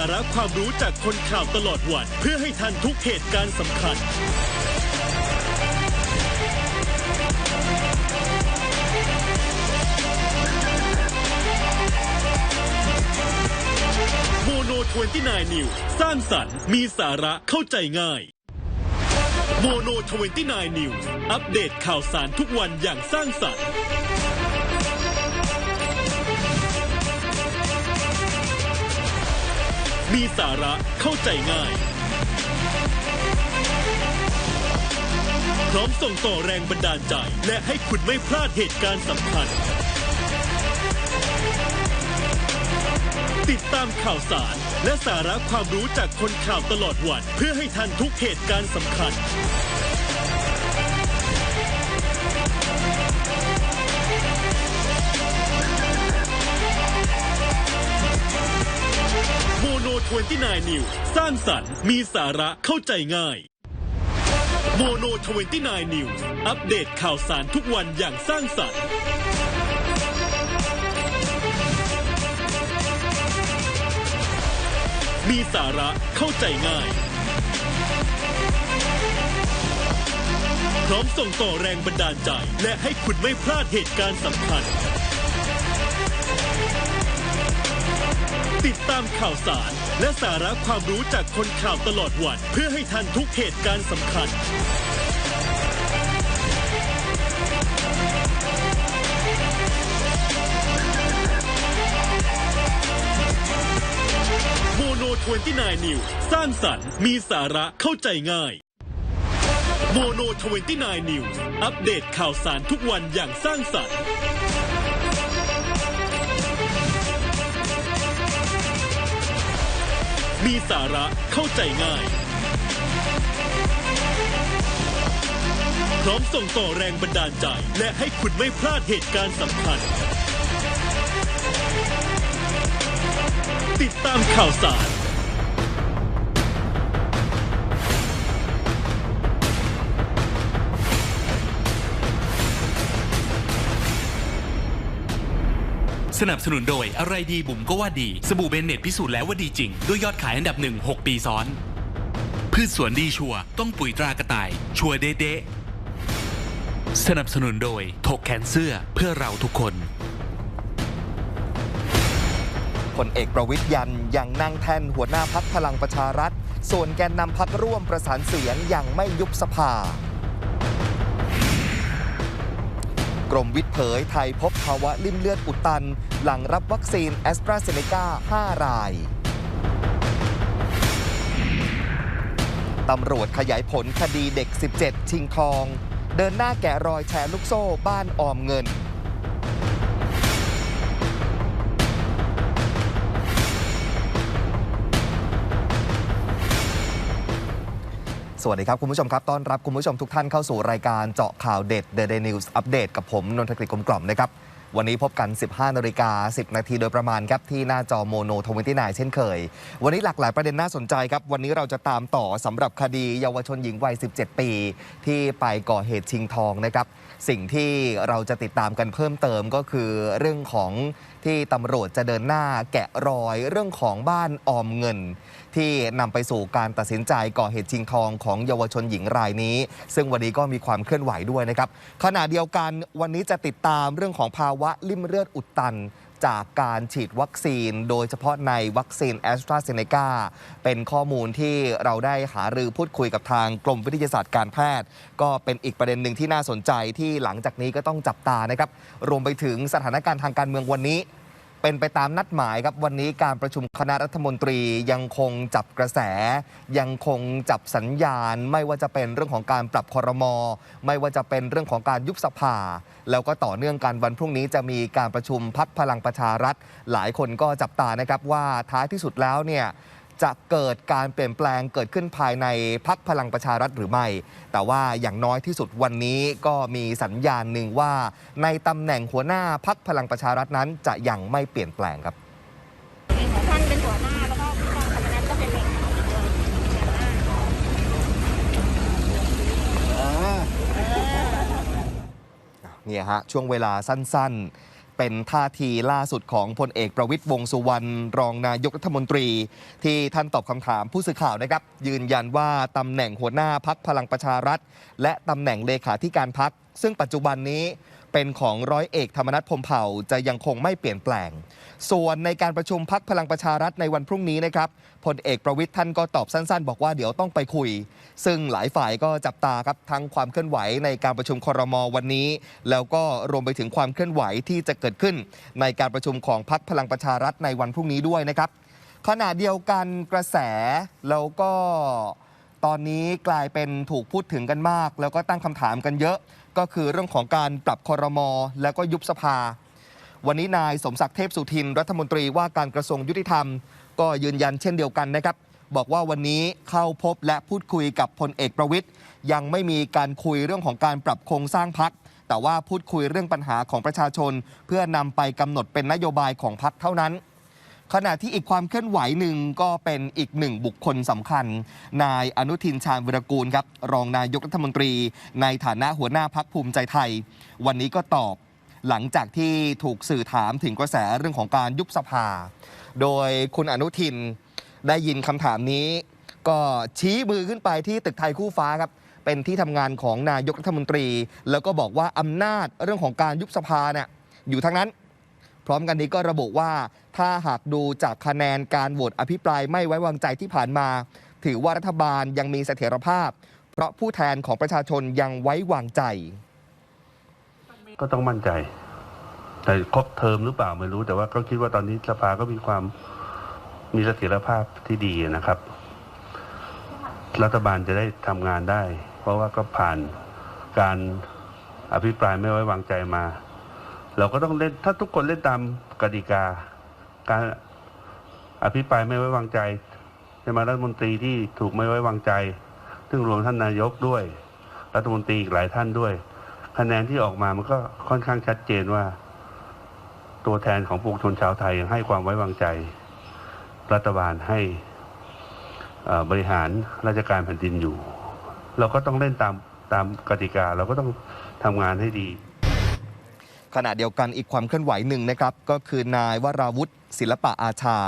สาระความรู้จากคนข่าวตลอดวัน เพื่อให้ทันทุกเหตุการณ์สำคัญ โมโน29นิวสร้างสรรค์มีสาระเข้าใจง่ายโมโน29นิวอัปเดตข่าวสารทุกวันอย่างสร้างสรรค์ มีสาระเข้าใจง่าย พร้อมส่งต่อแรงบันดาลใจ และให้คุณไม่พลาดเหตุการณ์สำคัญ ติดตามข่าวสาร และสาระความรู้จากคนข่าวตลอดวัน เพื่อให้ทันทุกเหตุการณ์สำคัญ 29นิวสร้างสรรค์ มีสาระเข้าใจง่าย โมโน 29นิวอัปเดตข่าวสารทุกวันอย่างสร้างสรรค์มีสาระเข้าใจง่าย พร้อมส่งต่อแรงบันดาลใจ และให้คุณไม่พลาดเหตุการณ์สำคัญ ติดตามข่าวสาร และสาระความรู้จากคนข่าวตลอดวัน เพื่อให้ทันทุกเหตุการณ์สำคัญ โมโน29นิวสร้างสรรค์ มีสาระเข้าใจง่ายโมโน29นิวอัปเดตข่าวสารทุกวันอย่างสร้างสรรค์ มีสาระเข้าใจง่าย พร้อมส่งต่อแรงบันดาลใจ และให้คุณไม่พลาดเหตุการณ์สำคัญ ติดตามข่าวสาร สนับสนุนโดยอะไรดีบุ๋มก็ว่าดี สบู่เบนเน็ตพิสูจน์แล้วว่าดีจริง ด้วยยอดขายอันดับหนึ่ง6ปีซ้อน พืชสวนดีชัวต้องปุ๋ยตรากระต่าย ชัวเด๊ะสนับสนุนโดยถกแขนเสื้อเพื่อเราทุกคนพลเอกประวิทย์ยันยังนั่งแท่นหัวหน้าพักพลังประชารัฐ ส่วนแกนนำพักร่วมประสานเสียงยังไม่ยุบสภา กรมวิทย์เผยไทยพบภาวะลิ่มเลือดอุดตัน หลังรับวัคซีนแอสตราเซเนกา5 รายตำรวจขยายผลคดีเด็ก 17 ชิงทอง เดินหน้าแกะรอยแชร์ลูกโซ่บ้านออมเงิน สวัสดีครับ คุณผู้ชมครับ ต้อนรับคุณผู้ชมทุกท่านเข้าสู่รายการเจาะข่าวเด็ด The Day News อัปเดตกับผม นนทกฤษกลมกล่อมนะครับ วันนี้พบกัน 15นาฬิกา10 นาทีโดยประมาณครับที่หน้าจอโมโนทวินตี้นเช่นเคย วันนี้หลากหลายประเด็นน่าสนใจครับ วันนี้เราจะตามต่อสำหรับคดีเยาวชนหญิงวัย 17 ปี ที่ไปก่อเหตุชิงทองนะครับ สิ่งที่เราจะติดตามกันเพิ่มเติมก็คือเรื่องของที่ตำรวจจะเดินหน้าแกะรอยเรื่องของบ้านออมเงิน ที่นำไปสู่การตัดสินใจก่อเหตุชิงทองของเยาวชนหญิงรายนี้ ซึ่งวันนี้ก็มีความเคลื่อนไหวด้วยนะครับขณะเดียวกันวันนี้จะติดตามเรื่องของภาววะลิ่มเลือดอุดตัน จากการฉีดวัคซีน โดยเฉพาะในวัคซีนแอสตราเซเนกาเป็นข้อมูลที่เราได้หารือพูดคุยกับทางกรมวิทยาศาสตร์การแพทย์ ก็เป็นอีกประเด็นหนึ่งที่น่าสนใจที่หลังจากนี้ก็ต้องจับตานะครับ รวมไปถึงสถานการณ์ทางการเมืองวันนี้ เป็นไปตามนัดหมายครับวันนี้การประชุมคณะรัฐมนตรียังคงจับกระแส ยังคงจับสัญญาณ ไม่ว่าจะเป็นเรื่องของการปรับคอรมอไม่ว่าจะเป็นเรื่องของการยุบสภา แล้วก็ต่อเนื่องกันวันพรุ่งนี้จะมีการประชุมพักพลังประชารัฐ หลายคนก็จับตานะครับว่าท้ายที่สุดแล้วเนี่ย จะเกิดการเปลี่ยนแปลงเกิดขึ้นภายในพักพลังประชารัฐหรือไม่ แต่ว่าอย่างน้อยที่สุดวันนี้ก็มีสัญญาณหนึ่งว่า ในตำแหน่งหัวหน้าพักพลังประชารัฐนั้นจะยังไม่เปลี่ยนแปลงครับท่านเป็นหัวหน้าแล้วก็ผู้กองธรรมนัฐก็เป็นเลขาด้วยเนี่ยฮะช่วงเวลาสั้นๆ เป็นท่าทีล่าสุดของพลเอกประวิตยวงสุวรรณรองนายกรัฐมนตรี ที่ท่านตอบคำถามผู้สื่อข่าวนะครับ ยืนยันว่าตำแหน่งหัวหน้าพักพลังประชารัฐ และตำแหน่งเลขาธิการพัก ซึ่งปัจจุบันนี้ เป็นของร้อยเอกธรรมนัฐพมเผ่าจะยังคงไม่เปลี่ยนแปลง ส่วนในการประชุมพักพลังประชารัฐในวันพรุ่งนี้นะครับพลเอกประวิทย์ท่านก็ตอบสั้น ๆ บอกว่าเดี๋ยวต้องไปคุย ซึ่งหลายฝ่ายก็จับตาครับทั้งความเคลื่อนไหวในการประชุมคอรมอวันนี้ แล้วก็รวมไปถึงความเคลื่อนไหวที่จะเกิดขึ้น ในการประชุมของพักพลังประชารัฐในวันพรุ่งนี้ด้วยนะครับขณะเดียวกันกระแสแล้วก็ตอนนี้กลายเป็นถูกพูดถึงกันมาก แล้วก็ตั้งคำถามกันเยอะ ก็คือเรื่องของการปรับคอรมอแล้วก็ยุบสภา วันนี้นายสมศักดิ์เทพสุทิน รัฐมนตรีว่าการกระทรวงยุติธรรม ก็ยืนยันเช่นเดียวกันนะครับ บอกว่าวันนี้เข้าพบและพูดคุยกับพลเอกประวิทย์ยังไม่มีการคุยเรื่องของการปรับโครงสร้างพักแต่ว่าพูดคุยเรื่องปัญหาของประชาชน เพื่อนำไปกำหนดเป็นนโยบายของพักเท่านั้น ขณะที่อีกความเคลื่อนไหวหนึ่งก็เป็นอีกหนึ่งบุคคลสำคัญ นายอนุทินชาญวิรกูลครับรองนายกรัฐมนตรี ในฐานะหัวหน้าพักภูมิใจไทย วันนี้ก็ตอบหลังจากที่ถูกสื่อถามถึงกระแสเรื่องของการยุบสภา โดยคุณอนุทินได้ยินคำถามนี้ ก็ชี้มือขึ้นไปที่ตึกไทยคู่ฟ้าครับ เป็นที่ทำงานของนายกรัฐมนตรี แล้วก็บอกว่าอำนาจเรื่องของการยุบสภาเนี่ยอยู่ทั้งนั้น ร้อมกันนี้ก็ระบุว่า ถ้าหากดูจากคะแนนการโหวตอภิปรายไม่ไว้วางใจที่ผ่านมา ถือว่ารัฐบาลยังมีเสถียรภาพ เพราะผู้แทนของประชาชนยังไว้วางใจ ก็ต้องมั่นใจ แต่ครบเทอมหรือเปล่าไม่รู้แต่ว่าก็คิดว่าตอนนี้สภาก็มีความมีเสถียรภาพที่ดีนะครับ รัฐบาลจะได้ทำงานได้ เพราะว่าก็ผ่านการอภิปรายไม่ไว้วางใจมา เราก็ต้องเล่นถ้าทุกคนเล่นตามกติกา การอภิปรายไม่ไว้วางใจใช่ไหมรัฐมนตรีที่ถูกไม่ไว้วางใจ ซึ่งรวมท่านนายกด้วย รัฐมนตรีอีกหลายท่านด้วย คะแนนที่ออกมามันก็ค่อนข้างชัดเจนว่า ตัวแทนของปวงชนชาวไทยยังให้ความไว้วางใจ รัฐบาลให้บริหารราชการแผ่นดินอยู่ เราก็ต้องเล่นตามตามกติกา เราก็ต้องทำงานให้ดี ขณะเดียวกันอีกความเคลื่อนไหวหนึ่งนะครับก็คือ นายวราวุฒิศิลปะอาชา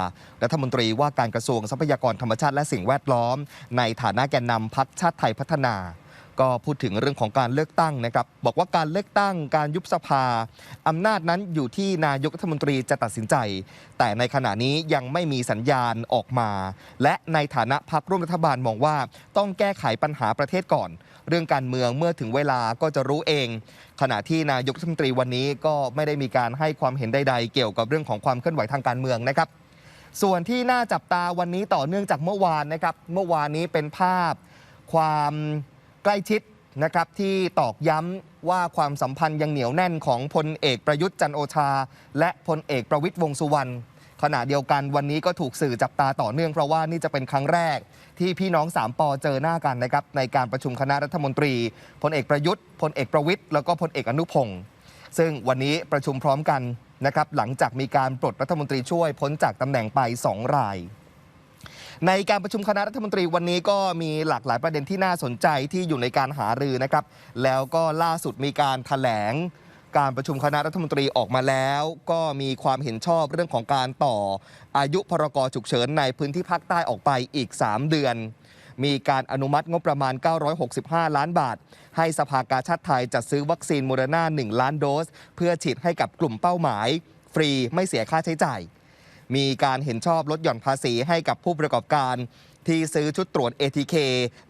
รัฐมนตรีว่าการกระทรวงทรัพยากรธรรมชาติและสิ่งแวดล้อม ในฐานะแกนนำพักชาติไทยพัฒนา ก็พูดถึงเรื่องของการเลือกตั้งนะครับ บอกว่าการเลือกตั้งการยุบสภาอำนาจนั้นอยู่ที่นายกรัฐมนตรีจะตัดสินใจ แต่ในขณะนี้ยังไม่มีสัญญาณออกมา และในฐานะพักร่วมรัฐบาลมองว่าต้องแก้ไขปัญหาประเทศก่อน เรื่องการเมืองเมื่อถึงเวลาก็จะรู้เอง ขณะที่นายกรัฐมนตรีวันนี้ก็ไม่ได้มีการให้ความเห็นใดๆ เกี่ยวกับเรื่องของความเคลื่อนไหวทางการเมืองนะครับ ส่วนที่น่าจับตาวันนี้ต่อเนื่องจากเมื่อวานนะครับ เมื่อวานนี้เป็นภาพความใกล้ชิดนะครับที่ตอกย้ำว่าความสัมพันธ์ยังเหนียวแน่นของพลเอกประยุทธ์จันโอชา และพลเอกประวิตยวงสุวรรณ ขณะเดียวกันวันนี้ก็ถูกสื่อจับตาต่อเนื่องเพราะว่านี่จะเป็นครั้งแรก ที่พี่น้องสามปอเจอหน้ากันนะครับในการประชุมคณะรัฐมนตรีพลเอกประยุทธ์พลเอกประวิตยแล้วก็พลเอกอนุพงศ์ซึ่งวันนี้ประชุมพร้อมกันนะครับหลังจากมีการปลดรัฐมนตรีช่วยพ้นจากตำแหน่งไป 2 ราย ในการประชุมคณะรัฐมนตรีวันนี้ก็มีหลากหลายประเด็นที่น่าสนใจที่อยู่ในการหารือนะครับแล้วก็ล่าสุดมีการถแถลง การประชุมคณะรัฐมนตรีออกมาแล้ว ก็มีความเห็นชอบเรื่องของการต่อ อายุพรกฉุกเฉินในพื้นที่ภาคใต้ออกไปอีก 3 เดือน มีการอนุมัติงบประมาณ 965 ล้านบาท ให้สภากาชาติไทยจัดซื้อวัคซีนโมเดอร์นา1 ล้านโดส เพื่อฉีดให้กับกลุ่มเป้าหมาย ฟรีไม่เสียค่าใช้จ่าย มีการเห็นชอบลดหย่อนภาษีให้กับผู้ประกอบการ ที่ซื้อชุดตรวจ ATK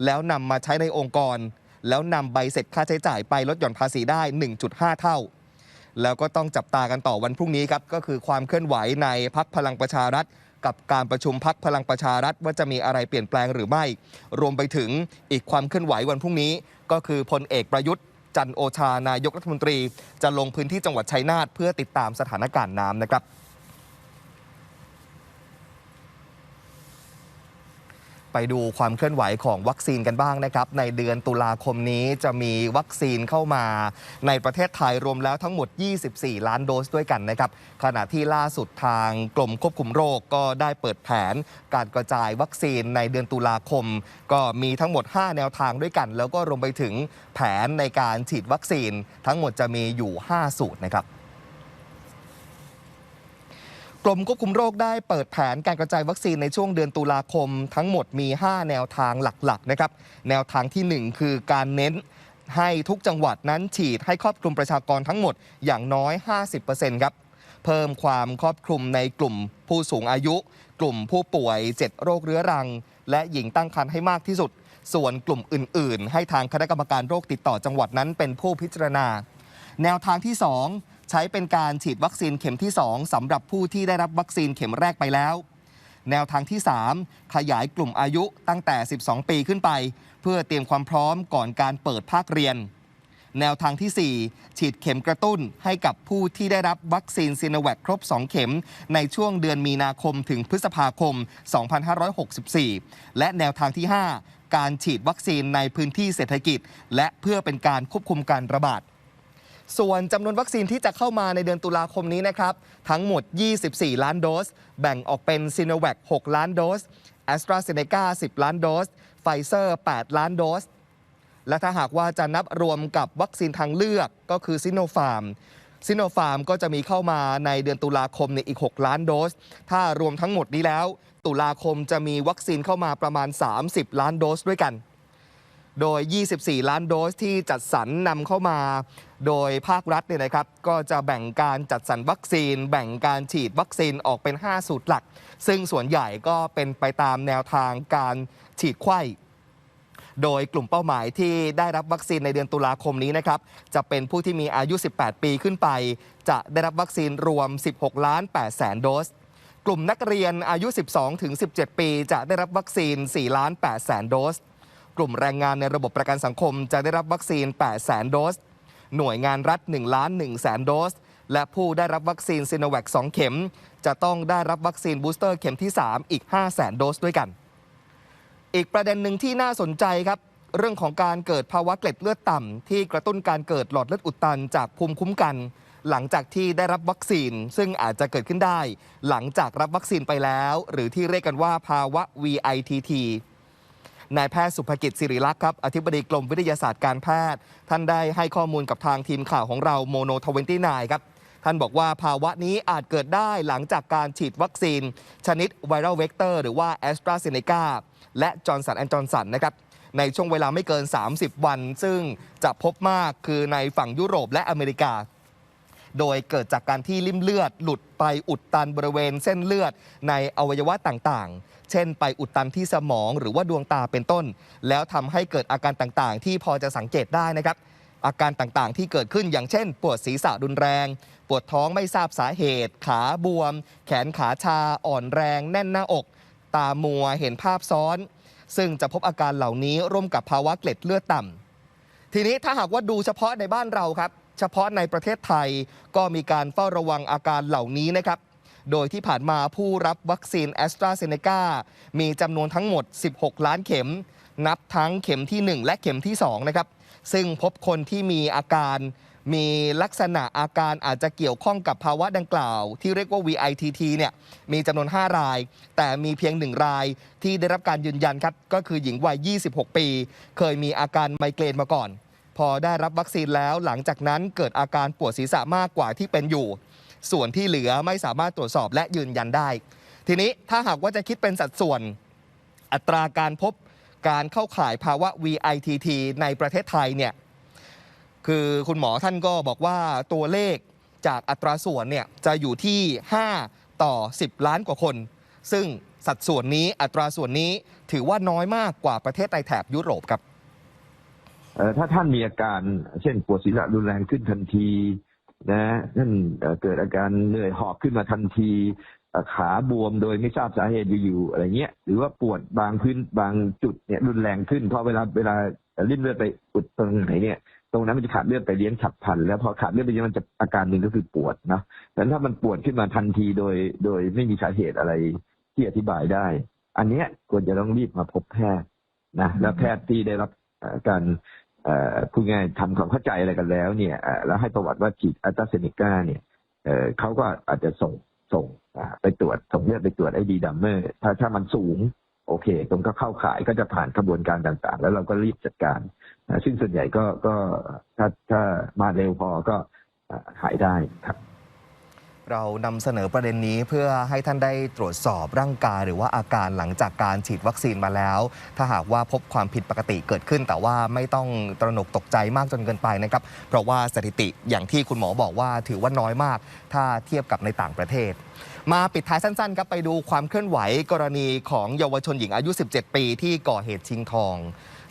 แล้วนำมาใช้ในองค์กร แล้วนำใบเสร็จค่าใช้จ่ายไปลดหย่อนภาษีได้ 1.5 เท่า แล้วก็ต้องจับตากันต่อวันพรุ่งนี้ครับก็คือความเคลื่อนไหวในพักพลังประชารัฐกับการประชุมพักพลังประชารัฐว่าจะมีอะไรเปลี่ยนแปลงหรือไม่ รวมไปถึงอีกความเคลื่อนไหววันพรุ่งนี้ ก็คือพลเอกประยุทธ์จันโอชานายกรัฐมนตรี จะลงพื้นที่จังหวัดชัยนาทเพื่อติดตามสถานการณ์น้ำนะครับ ไปดูความเคลื่อนไหวของวัคซีนกันบ้างนะครับ ในเดือนตุลาคมนี้จะมีวัคซีนเข้ามา ในประเทศไทยรวมแล้วทั้งหมด 24 ล้านโดสด้วยกันนะครับ ขณะที่ล่าสุดทางกรมควบคุมโรคก็ได้เปิดแผน การกระจายวัคซีนในเดือนตุลาคม ก็มีทั้งหมด 5 แนวทางด้วยกัน แล้วก็รวมไปถึงแผนในการฉีดวัคซีน ทั้งหมดจะมีอยู่ 5 สูตรนะครับ กรมควบคุมโรคได้เปิดแผนการกระจายวัคซีนในช่วงเดือนตุลาคม ทั้งหมดมี 5 แนวทางหลักๆนะครับแนวทางทีหนึ่1 คือการเน้นให้ทุกจังหวัดนั้นฉีดให้ครอบคลุมประชากรทั้งหมดอย่างน้อย 50%ครับเพิ่มความครอบคลุมในกลุ่มผู้สูงอายุ กลุ่มผู้ป่วย 7 โรคเรื้อรัง และหญิงตั้งครรภ์ให้มากที่สุด ส่วนกลุ่มอื่น ๆ ให้ทางคณะกรรมการโรคติดต่อจังหวัดนั้นเป็นผู้พิจารณา แนวทางที่ 2 ใช้เป็นการฉีดวัคซีนเข็มที่ 2สำหรับผู้ที่ได้รับวัคซีนเข็มแรกไปแล้ว แนวทางที่ 3 ขยายกลุ่มอายุตั้งแต่ 12 ปีขึ้นไป เพื่อเตรียมความพร้อมก่อนการเปิดภาคเรียน แนวทางที่ 4 ฉีดเข็มกระตุ้นให้กับผู้ที่ได้รับวัคซีนซีโนแวคครบ 2 เข็ม ในช่วงเดือนมีนาคมถึงพฤษภาคม 2564 และแนวทางที่ 5 การฉีดวัคซีนในพื้นที่เศรษฐกิจ และเพื่อเป็นการควบคุมการระบาด ส่วนจำนวนวัคซีนที่จะเข้ามาในเดือนตุลาคมนี้นะครับทั้งหมด 24 ล้านโดส แบ่งออกเป็นซีโนแวค6ล้านโดสแอสตราเซเนกา10 ล้านโดสไฟเซอร์ 8 ล้านโดส และถ้าหากว่าจะนับรวมกับวัคซีนทางเลือกก็คือซิโนฟาร์มซิโนฟาร์มก็จะมีเข้ามาในเดือนตุลาคมในอีก 6 ล้านโดส ถ้ารวมทั้งหมดนี้แล้ว ตุลาคมจะมีวัคซีนเข้ามาประมาณ 30 ล้านโดสด้วยกัน โดย 24 ล้านโดสที่จัดสรรนำเข้ามา โดยภาครัฐเนี่ยนะครับ ก็จะแบ่งการจัดสรรวัคซีน แบ่งการฉีดวัคซีนออกเป็น 5 สูตรหลัก ซึ่งส่วนใหญ่ก็เป็นไปตามแนวทางการฉีดไข้โดยกลุ่มเป้าหมายที่ได้รับวัคซีนในเดือนตุลาคมนี้นะครับ จะเป็นผู้ที่มีอายุ 18 ปีขึ้นไป จะได้รับวัคซีนรวม 16 ล้าน8แสนโดส กลุ่มนักเรียนอายุ 12 ถึง 17 ปี จะได้รับวัคซีน 4 ล้าน8แสนโดส กลุ่มแรงงานในระบบประกันสังคม จะได้รับวัคซีน8แสนโดส หน่วยงานรัฐ1ล้าน1แสนโดส และผู้ได้รับวัคซีนซีโนแวค2เข็ม จะต้องได้รับวัคซีนบูสเตอร์เข็มที่ 3 อีก5แสนโดสด้วยกัน อีกประเด็นหนึ่งที่น่าสนใจครับ เรื่องของการเกิดภาวะเกล็ดเลือดต่ำที่กระตุ้นการเกิดหลอดเลือดอุดตันจากภูมิคุ้มกัน หลังจากที่ได้รับวัคซีน ซึ่งอาจจะเกิดขึ้นได้ หลังจากรับวัคซีนไปแล้ว หรือที่เรียกกันว่าภาวะ VITT นายแพทย์สุภกิจสิริลักษ์ครับอธิบดีกรมวิทยาศาสตร์การแพทย์ ท่านได้ให้ข้อมูลกับทางทีมข่าวของเราโมโนทเวนตี้นายครับท่านบอกว่าภาวะนี้อาจเกิดได้หลังจากการฉีดวัคซีน ชนิดไวรัลเวกเตอร์หรือว่าแอสตราเซเนกาและจอร์นสันแอนจอร์นสันนะครับในช่วงเวลาไม่เกิน 30 วัน ซึ่งจะพบมากคือในฝั่งยุโรปและอเมริกา โดยเกิดจากการที่ลิ่มเลือด หลุดไปอุดตันบริเวณเส้นเลือดในอวัยวะต่างๆ เช่น ไปอุดตันที่สมองหรือว่าดวงตาเป็นต้น แล้วทำให้เกิดอาการต่างๆ ที่พอจะสังเกตได้นะครับ อาการต่างๆ ที่เกิดขึ้นอย่างเช่น ปวดศีรษะรุนแรง ปวดท้องไม่ทราบสาเหตุ ขาบวม แขนขาชา อ่อนแรง แน่นหน้าอก ตามัวเห็นภาพซ้อน ซึ่งจะพบอาการเหล่านี้ร่วมกับภาวะเกล็ดเลือดต่ำทีนี้ถ้าหากว่าดูเฉพาะในบ้านเราครับ เฉพาะในประเทศไทยก็มีการเฝ้าระวังอาการเหล่านี้นะครับ โดยที่ผ่านมาผู้รับวัคซีนแอสตราเซเนกามีจำนวนทั้งหมด 16 ล้านเข็ม นับทั้งเข็มที่ 1 และเข็มที่2นะครับซึ่งพบคนที่มีอาการมีลักษณะอาการอาจจะเกี่ยวข้องกับภาวะดังกล่าว ที่เรียกว่า VITT เนี่ยมีจำนวน 5 ราย แต่มีเพียง 1 รายที่ได้รับการยืนยันครับ ก็คือหญิงวัย 26 ปี เคยมีอาการไมเกรนมาก่อน พอได้รับวัคซีนแล้วหลังจากนั้นเกิดอาการปวดศีรษะมากกว่าที่เป็นอยู่ ส่วนที่เหลือไม่สามารถตรวจสอบและยืนยันได้ ทีนี้ถ้าหากว่าจะคิดเป็นสัดส่วนอัตราการพบการเข้าข่ายภาวะ VITT ในประเทศไทยเนี่ยคือคุณหมอท่านก็บอกว่าตัวเลขจากอัตราส่วนเนี่ยจะอยู่ที่ 5 ต่อ 10 ล้านกว่าคน ซึ่งสัดส่วนนี้อัตราส่วนนี้ถือว่าน้อยมากกว่าประเทศในแถบยุโรปครับถ้าท่านมีอาการเช่นปวดศีรษะรุนแรงขึ้นทันที นะท่านเอ่อเกิดอาการเหนื่อยหอบขึ้นมาทันทีขาบวมโดยไม่ทราบสาเหตุอยู่ๆอะไรเงี้ย หรือว่าปวดบางพื้นบางจุดเนี่ยรุนแรงขึ้นเพราะเวลาเวลาริ่มเลือดไปอุดตรงไหนเนี่ย ตรงนั้นมันจะขาดเลือดไปเลี้ยงฉับพลันแล้วพอขาดเลือดไปเลี้ยงมันจะอาการหนึ่งก็คือปวดนะแต่ถ้ามันปวดขึ้นมาทันทีโดย โดยไม่มีสาเหตุอะไรที่อธิบายได้ อันเนี้ยควรจะต้องรีบมาพบแพทย์นะแล้วแพทย์ที่ได้รับการ พูดง่ายทำความเข้าใจอะไรกันแล้วเนี่ยเอ่อแล้วให้ประวัติว่าฉีดอัลตราเซเนกาเนี่ยเอ่อเขาก็อาจจะส่งส่งอ่าไปตรวจส่งเลือดไปตรวจไอดีดัมเมอร์ถ้าถ้ามันสูง โอเค ตรงก็เข้าข่ายก็จะผ่านกระบวนการต่างๆ แล้วเราก็รีบจัดการ ซึ่งส่วนใหญ่ก็ก็ถ้าถ้ามาเร็วพอก็หายได้ครับ เรานำเสนอประเด็นนี้เพื่อให้ท่านได้ตรวจสอบร่างกายหรือว่าอาการหลังจากการฉีดวัคซีนมาแล้ว ถ้าหากว่าพบความผิดปกติเกิดขึ้น แต่ว่าไม่ต้องตระหนกตกใจมากจนเกินไปนะครับ เพราะว่าสถิติอย่างที่คุณหมอบอกว่าถือว่าน้อยมาก ถ้าเทียบกับในต่างประเทศ มาปิดท้ายสั้นๆครับไปดูความเคลื่อนไหวกรณีของเยาวชนหญิงอายุ 17 ปีที่ก่อเหตุชิงทอง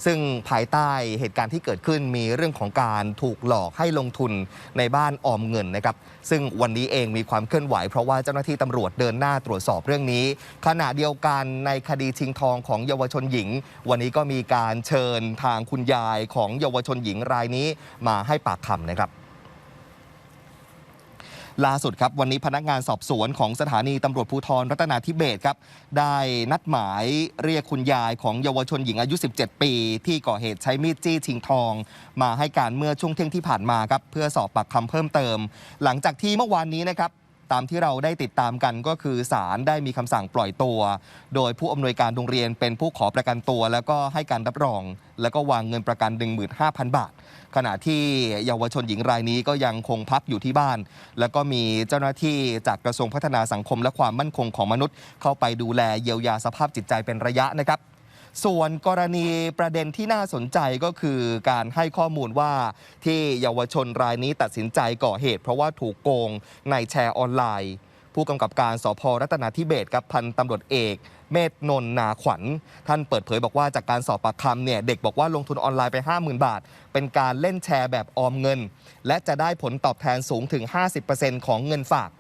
ซึ่งภายใต้เหตุการณ์ที่เกิดขึ้นมีเรื่องของการถูกหลอกให้ลงทุนในบ้านออมเงินนะครับ ซึ่งวันนี้เองมีความเคลื่อนไหว เพราะว่าเจ้าหน้าที่ตำรวจเดินหน้าตรวจสอบเรื่องนี้ ขณะเดียวกันในคดีชิงทองของเยาวชนหญิง วันนี้ก็มีการเชิญทางคุณยายของเยาวชนหญิงรายนี้มาให้ปากคำนะครับ ล่าสุดครับวันนี้พนักงานสอบสวนของสถานีตำรวจภูธรรัตนาธิเบศครับได้นัดหมายเรียกคุณยายของเยาวชนหญิงอายุ 17 ปี ที่ก่อเหตุใช้มีดจี้ชิงทอง มาให้การเมื่อช่วงเที่ยงที่ผ่านมาครับเพื่อสอบปากคำเพิ่มเติม หลังจากที่เมื่อวานนี้นะครับ ตามที่เราได้ติดตามกันก็คือศาลได้มีคำสั่งปล่อยตัว โดยผู้อำนวยการโรงเรียนเป็นผู้ขอประกันตัว แล้วก็ให้การรับรอง แล้วก็วางเงินประกัน 15,000 บาท ขณะที่เยาวชนหญิงรายนี้ก็ยังคงพักอยู่ที่บ้าน แล้วก็มีเจ้าหน้าที่จากกระทรวงพัฒนาสังคมและความมั่นคงของมนุษย์ เข้าไปดูแลเยียวยาสภาพจิตใจเป็นระยะนะครับ ส่วนกรณีประเด็นที่น่าสนใจก็คือการให้ข้อมูลว่าที่เยาวชนรายนี้ตัดสินใจก่อเหตุ เพราะว่าถูกโกงในแชร์ออนไลน์ ผู้กำกับการสพรัตนาธิเบศกับพันตำรวจเอกเมธนนท์นาขวัญ ท่านเปิดเผยบอกว่าจากการสอบปากคำเนี่ยเด็กบอกว่าลงทุนออนไลน์ไป 50,000 บาท เป็นการเล่นแชร์แบบออมเงิน และจะได้ผลตอบแทนสูงถึง 50%ของเงินฝาก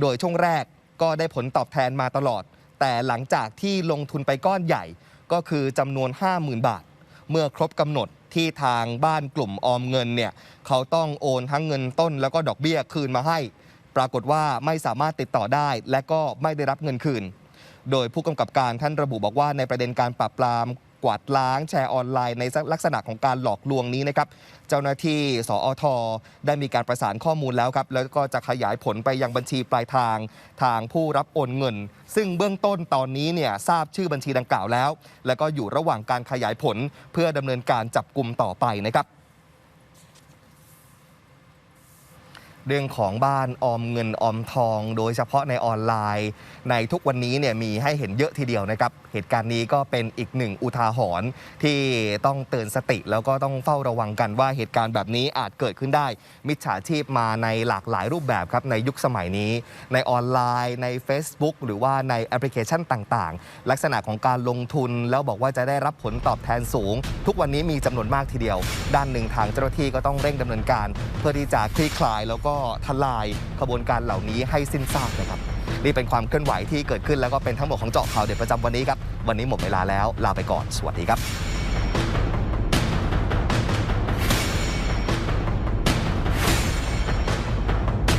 โดยช่วงแรกก็ได้ผลตอบแทนมาตลอด แต่หลังจากที่ลงทุนไปก้อนใหญ่ ก็คือจำนวน 50,000 บาท เมื่อครบกำหนดที่ทางบ้านกลุ่มออมเงินเนี่ยเขาต้องโอนทั้งเงินต้นแล้วก็ดอกเบี้ยคืนมาให้ ปรากฏว่าไม่สามารถติดต่อได้ และก็ไม่ได้รับเงินคืน โดยผู้กำกับการท่านระบุบอกว่าในประเด็นการปราบปราม กวาดล้างแชร์ออนไลน์ในลักษณะของการหลอกลวงนี้นะครับเจ้าหน้าที่สอทได้มีการประสานข้อมูลแล้วครับแล้วก็จะขยายผลไปยังบัญชีปลายทาง ทางผู้รับโอนเงิน ซึ่งเบื้องต้นตอนนี้เนี่ยทราบชื่อบัญชีดังกล่าวแล้ว แล้วก็อยู่ระหว่างการขยายผลเพื่อดำเนินการจับกลุ่มต่อไปนะครับ เรื่องของบ้านออมเงินออมทอง โดยเฉพาะในออนไลน์ ในทุกวันนี้เนี่ยมีให้เห็นเยอะทีเดียวนะครับ เหตุการณ์นี้ก็เป็นอีกหนึ่งอุทาหรณ์ที่ต้องเตือนสติแล้วก็ต้องเฝ้าระวังกันว่าเหตุการณ์แบบนี้อาจเกิดขึ้นได้ มิจฉาชีพมาในหลากหลายรูปแบบครับในยุคสมัยนี้ ในออนไลน์ใน Facebook หรือว่าในแอปพลิเคชันต่างๆ ลักษณะของการลงทุนแล้วบอกว่าจะได้รับผลตอบแทนสูง ทุกวันนี้มีจำนวนมากทีเดียว ด้านหนึ่งทางเจ้าหน้าที่ก็ต้องเร่งดำเนินการ เพื่อที่จะคลี่คลายแล้วก็ทลายขบวนการเหล่านี้ให้สิ้นซากนะครับนี่เป็นความเคลื่อนไหวที่เกิดขึ้นแล้วก็เป็นทั้งหมดของเจาะข่าวเด็ดประจำวันนี้ครับ วันนี้หมดเวลาแล้วลาไปก่อน สวัสดีครับ